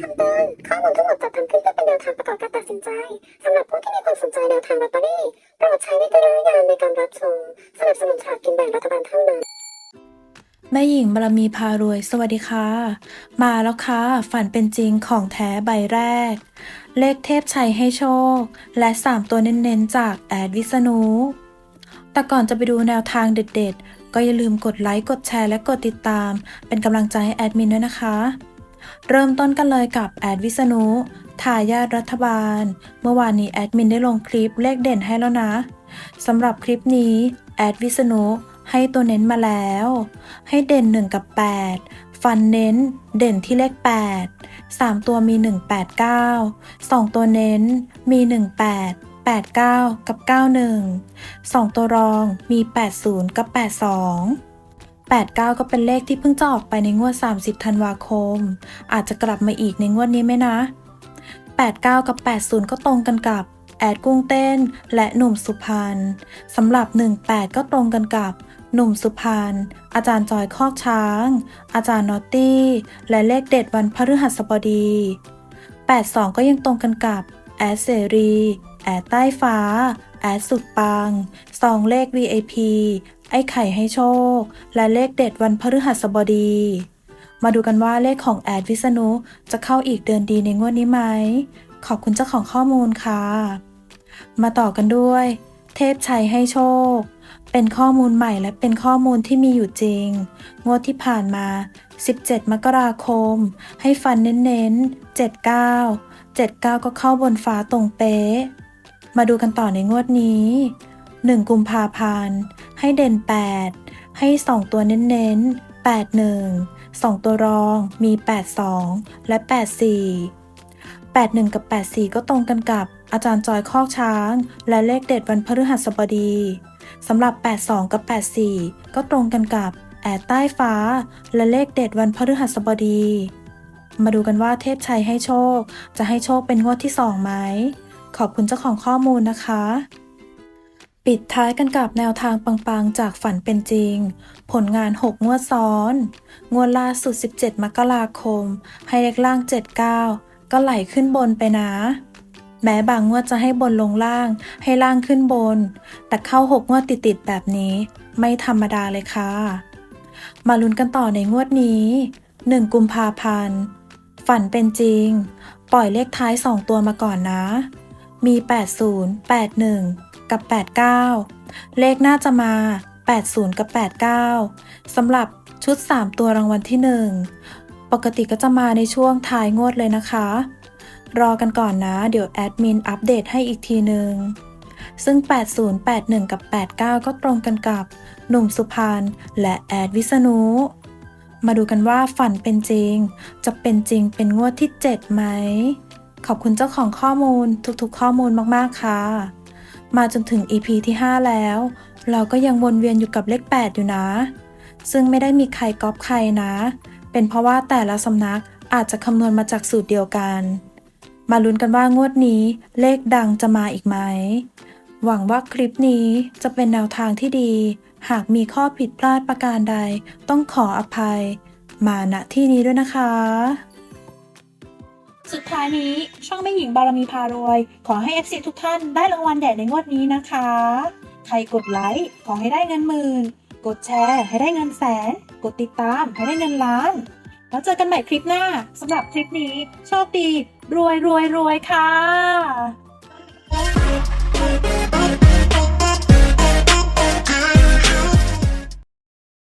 คำเตือนข้อมูลทั้งหมดจัดทำขึ้นเพื่อเป็นแนวทางประกอบการตัดสินใจสำหรับผู้ที่มีความสนใจแนวทางลอตเตอรี่โปรดใช้วิจารณญาณในการรับชมสนับสนุนฉากกินแบ่งรัฐบาลเท่านั้นแม่หญิงบารมีพารวย สวัสดีค่ะ มาแล้วค่ะ ฝันเป็นจริงของแท้ใบแรก เลขเทพชัยให้โชค และ 3 ตัวเน้นๆ จากแอดวิษณุแต่ก่อนจะไปดูแนวทางเด็ดๆ ก็อย่าลืมกดไลค์ กดแชร์ และกดติดตาม เป็นกำลังใจให้แอดมินด้วยนะคะ เริ่มต้นกันเลยกับแอดวิษณุทายาทรัฐบาล เมื่อวานนี้แอดมินได้ลงคลิปเลขเด่นให้แล้วนะสำหรับคลิปนี้แอดวิษณุให้ตัวเน้นมาแล้ว ให้เด่น 1 กับ 8 ฟันเน้นเด่นที่เลข 8 3 ตัวมี 189 2 ตัวเน้นมี 18 89 กับ 91 2 ตัวรองมี 80 กับ 82 89 ก็เป็นเลขที่เพิ่งจะออกไปในงวด 30 ธันวาคม อาจจะกลับมาอีกในงวดนี้ไหมนะ 89 กับ 80 ก็ตรงกันกับ แอดกุ้งเต้น และหนุ่มสุพรรณสำหรับ 18 ก็ตรงกันกับ หนุ่มสุพรรณอาจารย์จอยคอกช้าง อาจารย์นอตตี้ และเลขเด็ดวันพฤหัสบดี 82 ก็ยังตรงกันกับ แอดเสรี แอดใต้ฟ้า แอดสุดปังสองเลข VIP ไอ้ไข่ให้โชค และเลขเด็ดวันพฤหัสบดี มาดูกันว่าเลขของแอดวิษณุจะเข้าอีกเดือนดีในงวดนี้ไหม ขอบคุณเจ้าของข้อมูลค่ะ มาต่อกันด้วย เทพชัยให้โชค เป็นข้อมูลใหม่และเป็นข้อมูลที่มีอยู่จริง งวดที่ผ่านมา 17 มกราคม ให้ฟันเน้นๆ 79 79 ก็เข้าบนฟ้าตรงเป๊ะ มาดูกันต่อในงวดนี้ 1 กุมภาพันธ์ ให้เด่น 8 ให้ 2 ตัวเน้นๆ 81 2 ตัวรองมี 82 และ 84 81 กับ 84 ก็ตรงกันกับอาจารย์จอยคอกช้าง และเลขเด็ดวันพฤหัสบดีสำหรับ 82 กับ 84 ก็ตรงกันกับแอดใต้ฟ้า และเลขเด็ดวันพฤหัสบดี มาดูกันว่าเทพชัยให้โชค จะให้โชคเป็นงวดที่ 2 ไหม ขอบคุณเจ้าของข้อมูลนะคะ ปิดท้ายกันกับแนวทางปังๆ จากฝันเป็นจริง ผลงาน 6 งวดซ้อน งวดล่าสุด 17 มกราคม ให้เลขล่าง 79 ก็ไหลขึ้นบนไปนะ แม้บางงวดจะให้บนลงล่าง ให้ล่างขึ้นบน แต่เข้า 6 งวดติดๆ แบบนี้ ไม่ธรรมดาเลยค่ะ มาลุ้นกันต่อในงวดนี้ 1 กุมภาพันธ์ ฝันเป็นจริง ปล่อยเลขท้าย 2 ตัวมาก่อนนะ มี 80 81 กับ 89 เลขน่าจะมา 80 กับ 89สำหรับชุด 3 ตัวรางวัลที่ 1 ปกติก็จะมาในช่วงท้ายงวดเลยนะคะ รอกันก่อนนะ เดี๋ยวแอดมินอัปเดตให้อีกทีหนึ่งซึ่ง 80 81 กับ 89 ก็ตรงกันกับ หนุ่มสุพรรณและแอดวิษณุ มาดูกันว่าฝันเป็นจริง จะเป็นจริงเป็นงวดที่ 7 ไหม ขอบคุณเจ้าของข้อมูลทุกๆข้อมูลมาก ๆ ค่ะ มาจนถึง EP ที่ 5 แล้ว เราก็ยังวนเวียนอยู่กับเลข 8 อยู่นะ ซึ่งไม่ได้มีใครก๊อปใครนะ เป็นเพราะว่าแต่ละสำนักอาจจะคำนวณมาจากสูตรเดียวกัน มาลุ้นกันว่างวดนี้เลขดังจะมาอีกไหม หวังว่าคลิปนี้จะเป็นแนวทางที่ดี หากมีข้อผิดพลาดประการใด ต้องขออภัย มาณที่นี้ด้วยนะคะ สุดท้ายนี้ช่องแม่หญิงบารมีพารวย ขอให้ FC ทุกท่านได้รางวัลใหญ่ในงวดนี้นะคะ ใครกดไลค์ขอให้ได้เงินหมื่น กดแชร์ให้ได้เงินแสน กดติดตามให้ได้เงินล้าน แล้วเจอกันใหม่คลิปหน้าสำหรับคลิปนี้ โชคดี รวยรวยรวยค่ะ